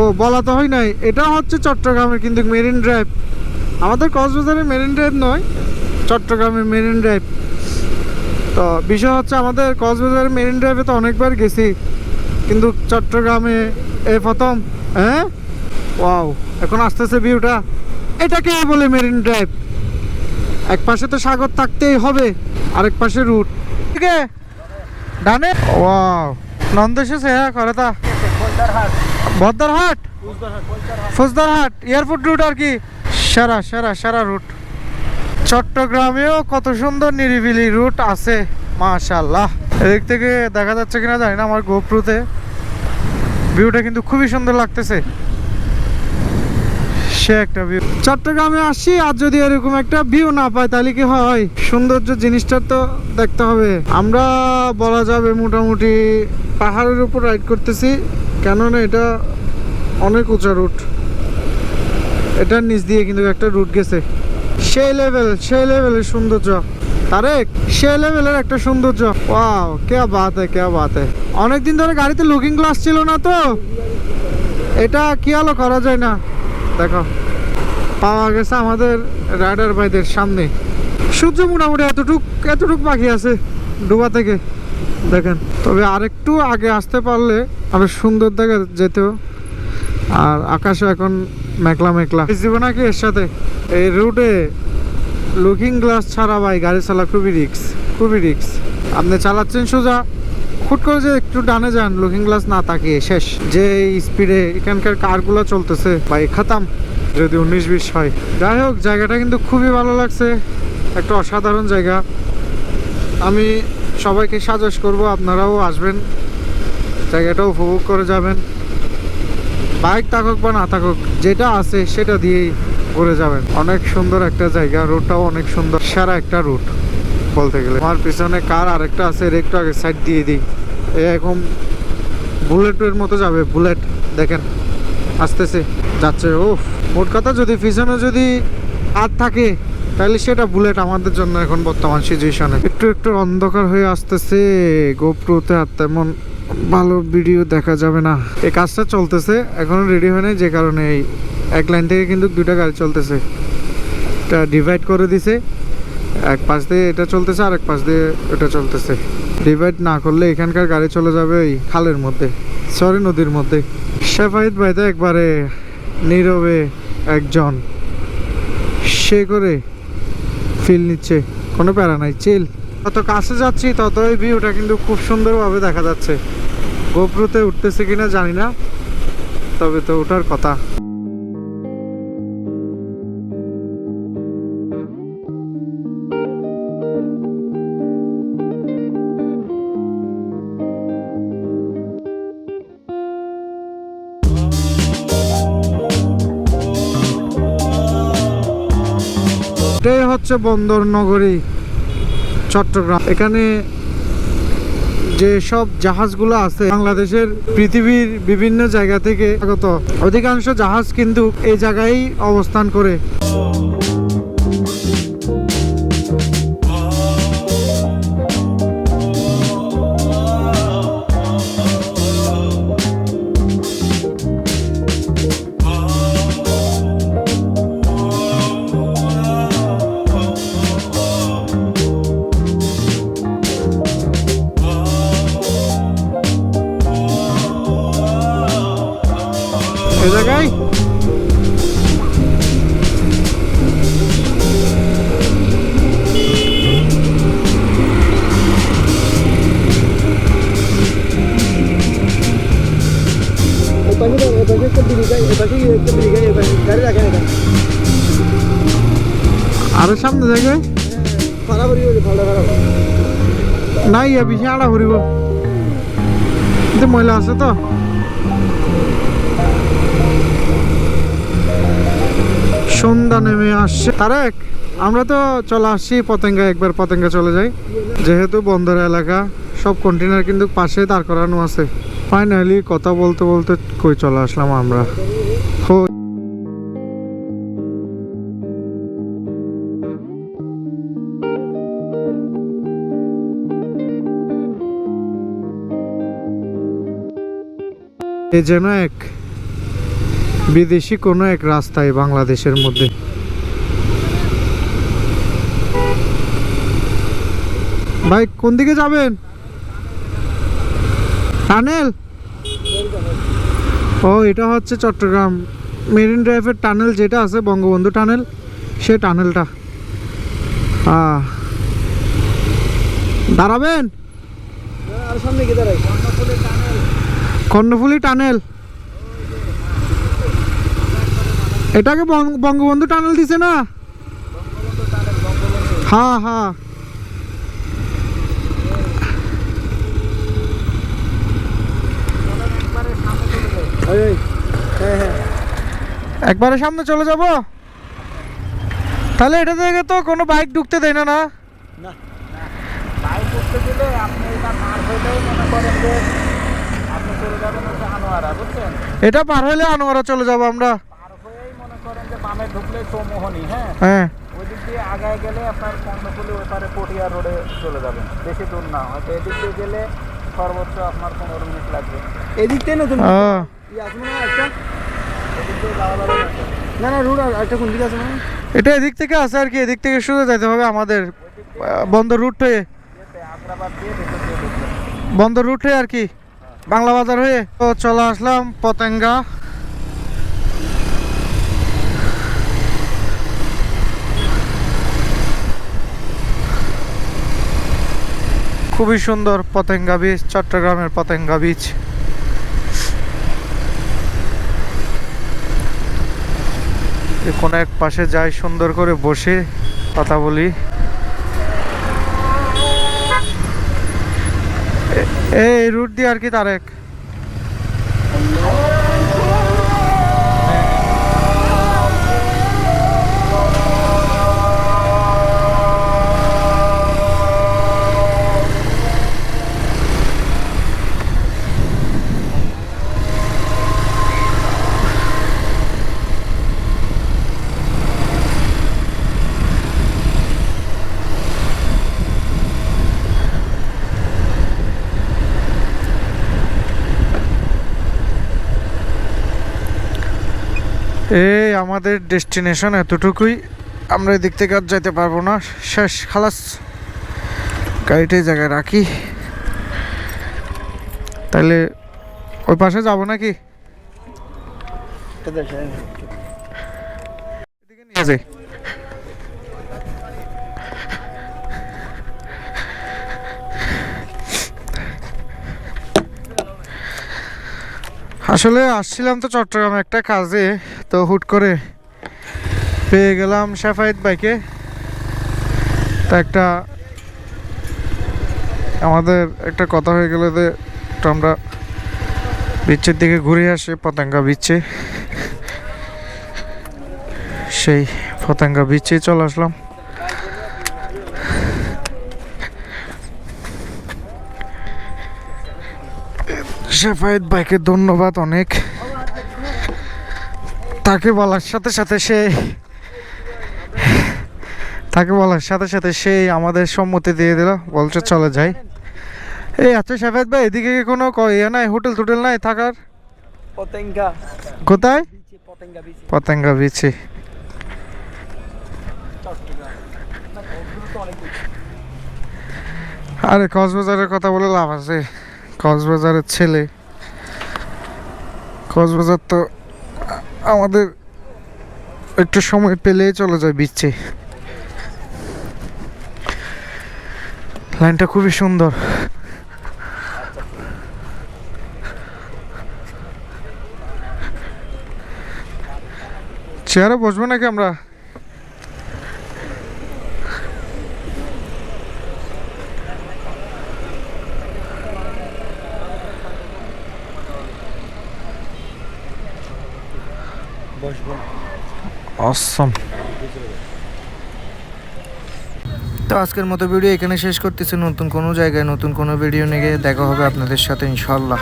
ও, বলা তো হয় নাই। এটা হচ্ছে চট্টগ্রামের কিন্তু মেরিন ড্রাইভ। আমাদের কক্সবাজারের মেরিন ড্রাইভ নয়, চট্টগ্রামের মেরিন ড্রাইভ। তো বিষয় হচ্ছে আমাদের কক্সবাজারের মেরিন ড্রাইভে তো অনেকবার গেছি, কিন্তু চট্টগ্রামে এ প্রথম হ্যাঁ? ওয়াও, এখন আসতেছে ভিউটা। এটাকে বলে মেরিন ড্রাইভ। এক পাশে তো সাগর থাকতেই হবে, আরেক পাশে রুট। ঠিক আছে ডানে। ওয়াও, নন্দ এসেছে হ্যাঁ করে তা। বদ্দারহাট ফৌজদারহাট এয়ারপোর্ট রুট আর কি? সেরা সেরা সেরা রুট চট্টগ্রামেও কত সুন্দর নিরিবিলি রুট আছে মাশাল্লাহ এদিক থেকে দেখা যাচ্ছে কিনা জানি না আমার গোপ্রুতে। ভিউটা কিন্তু খুবই সুন্দর লাগতেছে। সে একটা ভিউ চট্টগ্রামে আসি, আর যদি এরকম একটা ভিউ না পাই, তাহলে কি হয়? সৌন্দর্য জিনিসটা তো দেখতে হবে। আমরা বলা যাবে মোটামুটি পাহাড়ের উপর রাইড করতেছি। কেননা এটা অনেক উঁচা রুট। এটার নিচ দিয়ে কিন্তু একটা রুট গেছে। সেই লেভেল সেই লেভেলের সৌন্দর্য। তারেক, সেই লেভেলের একটা সৌন্দর্য। ওয়াও কে বাত হ্যায় কে বাত হ্যায়। অনেকদিন ধরে গাড়িতে লুকিং গ্লাস ছিল না তো। এটা কি আলো করা যায় না? দেখো, পাওয়া গেছে আমাদের রাইডার ভাইদের সামনে। সূর্য মোটামুটি এতটুক এতটুক বাকি আছে ডোবা থেকে। দেখেন, তবে আরেকটু আগে আসতে পারলে আরও সুন্দর দেখা যেত। আর আকাশে এখন মেঘলা মেঘলা। দিব নাকি এর সাথে? এই রুটে লুকিং গ্লাস ছাড়া ভাই গাড়ি চালা খুবই রিক্স খুবই রিক্স আপনি চালাচ্ছেন সোজা, হুট করে যে একটু ডানে যান লুকিং গ্লাস না তাকিয়ে, শেষ। যে স্পিডে এখানকার কারগুলো চলতেছে, ভাই খাতাম। যদি উনিশ বিশ হয়। যাই হোক, জায়গাটা কিন্তু খুবই ভালো লাগছে। একটা অসাধারণ জায়গা। আমি সবাইকে সাজেস্ট করব, আপনারাও আসবেন। জায়গাটা উপভোগ করে যাবেন। বাইক থাকুক বা না থাকুক, যেটা আছে সেটা দিয়েই ঘুরে যাবেন। অনেক সুন্দর একটা জায়গা রুটটাও অনেক সুন্দর, সেরা একটা রুট বলতে গেলে। আমার পিছনে কার আরেকটা আছে একটু আগে সাইড দিয়ে দিই। এরকম বুলেটের মতো যাবে বুলেট দেখেন, আসতেছে। যাচ্ছে ও মোট কথা যদি পিছনে যদি আর থাকে তাহলে সেটা বুলেট আমাদের জন্য এখন বর্তমান সিচুয়েশনে একটু একটু অন্ধকার হয়ে আসতেছে গোপ্রোতে আর তেমন ভালো ভিডিও দেখা যাবে না। এই কাজটা চলতেছে, এখনও রেডি হয় নাই, যে কারণে এই এক লাইন থেকে কিন্তু দুটা গাড়ি চলতেছে। এটা ডিভাইড করে দিছে, এক পাশ দিয়ে এটা চলতেছে আর এক পাশ দিয়ে এটা চলতেছে। ডিভাইড না করলে এখানকার গাড়ি চলে যাবে ওই খালের মধ্যে, সরি নদীর মধ্যে। শেফাহিদ ভাই তো একবারে নীরবে একজন। সে করে ফিল নিচ্ছে। কোনো প্যারা নাই চিল যত কাছে যাচ্ছি তত এই ভিউটা কিন্তু খুব সুন্দরভাবে দেখা যাচ্ছে। গোপ্রুতে উঠতেছে কিনা জানি না, তবে তো ওঠার কথা। এটাই হচ্ছে বন্দর নগরী, চট্টগ্রাম। এখানে যে সব জাহাজগুলো আছে, বাংলাদেশের পৃথিবীর বিভিন্ন জায়গা থেকে আগত। অধিকাংশ জাহাজ কিন্তু এই জায়গায় অবস্থান করে। এই জায়গায় আরও সামনে জায়গায় নাই ইয়া বেশি আড়া ঘুরিব কিন্তু ময়লা আছে তো সন্ধ্যা নেমে আসছে। তারেক, আমরা তো চলে আসছি পতেঙ্গা একবার পতেঙ্গা চলে যাই। যেহেতু বন্দর এলাকা, সব কন্টেনার কিন্তু পাশে দাঁড় করানো আছে। ফাইনালি কথা বলতে বলতে কই চলে আসলাম আমরা? এ যেন এক বিদেশি কোনো এক রাস্তায় বাংলাদেশের মধ্যে। ভাই কোন দিকে যাবেন? টানেল? ও এটা হচ্ছে চট্টগ্রাম। মেরিন ড্রাইভের টানেল যেটা আছে বঙ্গবন্ধু টানেল সে টানেলটা। দাঁড়াবেন? সামনে কর্ণফুলি টানেল। এটাকে বঙ্গ- বঙ্গবন্ধু টানেল দিছে না? হ্যাঁ হ্যাঁ। একবারে সামনে চলে যাব? তাহলে এটা থেকে তো কোনো বাইক ঢুকতে দেয় না না? এটা পার হলে আনোয়ারা চলে যাব আমরা পার হয়েই মনে করেন যে বামে ঢুকলে চৌমোহনী হ্যাঁ? হ্যাঁ। ওই দিক দিয়ে আগায় গেলে আপনার কর্ণফুলি ওই পারে পটিয়া রোডে চলে যাবেন বেশি দূর না। হয়তো এদিক দিয়ে গেলে সর্বোচ্চ আপনার পনেরো মিনিট লাগবে। এদিক দিয়ে নতুন? ও। আছে একটা এদিক দিয়ে যাওয়া যাবে না। না না রুট একটা কোন দিকে আছে মনে এটা এদিক থেকে আছে আর কি এদিক থেকে শুরু যাইতে হবে আমাদের বন্দর রুট হয়ে। বন্দর রুট হয়ে আর কি বাংলা বাজার হয়ে। তো চলে আসলাম পতেঙ্গা। খুবই সুন্দর পতেঙ্গা বীজ চট্টগ্রামের পতেঙ্গা বীচ কোনো এক পাশে যাই, সুন্দর করে বসে কথা বলি। এই রুট দিয়ে আর কি তারেক এই আমাদের ডেস্টিনেশন এতটুকুই। আমরা এদিক থেকে আর যেতে পারব না। শেষ, খালাস। গাড়িটা এই জায়গায় রাখি। তাহলে ওই পাশে যাব নাকি? আসলে আসছিলাম তো চট্টগ্রামে একটা কাজে। তো হুট করে পেয়ে গেলাম সাফায়েত বাইকে তা একটা আমাদের একটা কথা হয়ে গেল যে আমরা বিচ্ছের দিকে ঘুরে আসি পতেঙ্গা বিচ্ছে। সেই পতেঙ্গা বিচ্ছে চলে আসলাম। শেফায়েত ভাইকে ধন্যবাদ অনেক। তাকে বলার সাথে সাথে সে তাকে বলার সাথে সাথে সেই আমাদের সম্মতি দিয়ে দিল বলছে চলে যাই। এই আচ্ছা শেফায়েত ভাই এদিকে কি কোনো ক- ইয়ে নাই হোটেল টোটেল নাই থাকার? পতেঙ্গা। কোথায়? পতেঙ্গা বিচে। আরে কক্সবাজারের কথা বলে লাভ আছে। কক্সবাজারের ছেলে। কক্সবাজার তো আমাদের একটু সময় পেলে চলে যায় বিচ্ছে লাইনটা খুবই সুন্দর। চেয়ারে বসবো নাকি আমরা? অসম তো আজকের মতো ভিডিও এখানে শেষ করতেছি। নতুন কোনো জায়গায় নতুন কোনো ভিডিও নিয়ে দেখা হবে আপনাদের সাথে ইনশাল্লাহ